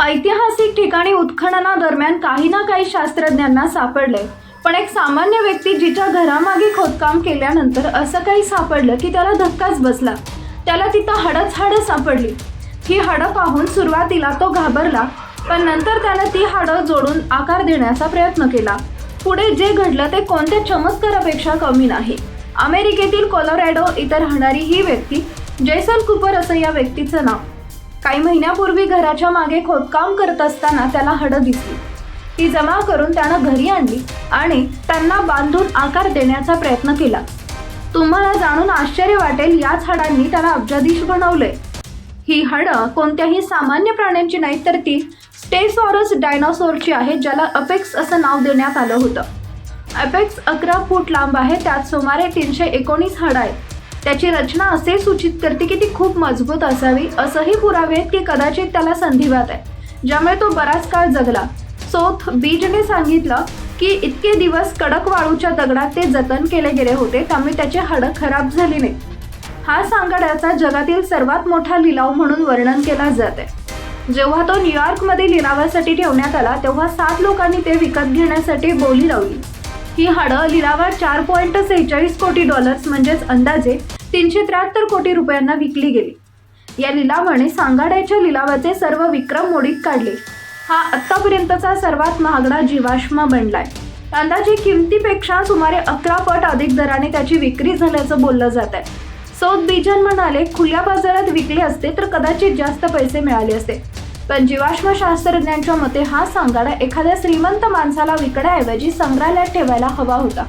ऐतिहासिक ठिकाणी उत्खननादरम्यान काही ना काही शास्त्रज्ञांना सापडले पण एक सामान्य व्यक्ती जिच्या घरामागे खोदकाम केल्यानंतर असं काही सापडलं की त्याला धक्काच बसला. त्याला तिथं हाडंच हाडं सापडली. ही हाडं पाहून सुरुवातीला तो घाबरला पण नंतर त्यानं ती हाडं जोडून आकार देण्याचा प्रयत्न केला. पुढे जे घडलं ते कोणत्या चमत्कारापेक्षा कमी नाही. अमेरिकेतील कोलोरॅडो इथं राहणारी ही व्यक्ती जेसन कुपर असं या व्यक्तीचं नाव. काही महिन्यापूर्वी घराच्या मागे खोदकाम करत असताना त्याला हडं दिसली. ती जमा करून त्यानं घरी आणली आणि त्यांना बांधून आकार देण्याचा प्रयत्न केला. तुम्हाला जाणून आश्चर्य वाटेल याच हाडांनी त्याला अब्जाधीश बनवले ही हाडं कोणत्याही सामान्य प्राण्यांची नाहीत तर ती स्टेसॉरस डायनासोरची आहे ज्याला अपेक्स असं नाव देण्यात आलं होतं. अपेक्स अकरा फूट लांब आहे त्यात सुमारे तीनशे एकोणीस हाडं आहेत. त्याची रचना असे सूचित करते की ती खूप मजबूत असावी असंही पुरावे आहेत की कदाचित त्याला संधिवात आहे. ज्यामुळे तो बराच काळ जगला. सोथ बीजने सांगितलं की इतके दिवस कडक वाळूच्या दगडात ते जतन केले गेले होते त्यामुळे त्याचे हाडं खराब झाली नाही. हा सांगाड्याचा जगातील सर्वात मोठा लिलाव म्हणून वर्णन केला जात. आहे जेव्हा तो न्यूयॉर्कमध्ये लिलावासाठी ठेवण्यात आला तेव्हा सात लोकांनी ते विकत घेण्यासाठी बोली लावली. ही हाडं लिलावात चार पॉईंट सेहेचाळीस कोटी डॉलर्स म्हणजेच अंदाजे तीनशे त्र्याहत्तर कोटी रुपयांना विकली गेली. या लिलावाने सांगाड्याच्या लिलावाचे सर्व विक्रम मोडीत काढले. हा आत्तापर्यंतचा सर्वात महागडा जीवाश्म बनलाय. अंदाजे किमतीपेक्षा सुमारे अकरा पट अधिक दराने त्याची विक्री झाल्याचं बोललं जात आहे सौद बीजन म्हणाले खुल्या बाजारात विकले असते तर कदाचित जास्त पैसे मिळाले असते. पण जीवाश्म शास्त्रज्ञांच्या मते हा सांगाडा एखाद्या श्रीमंत माणसाला विकण्याऐवजी संग्रहालयात ठेवायला हवा होता.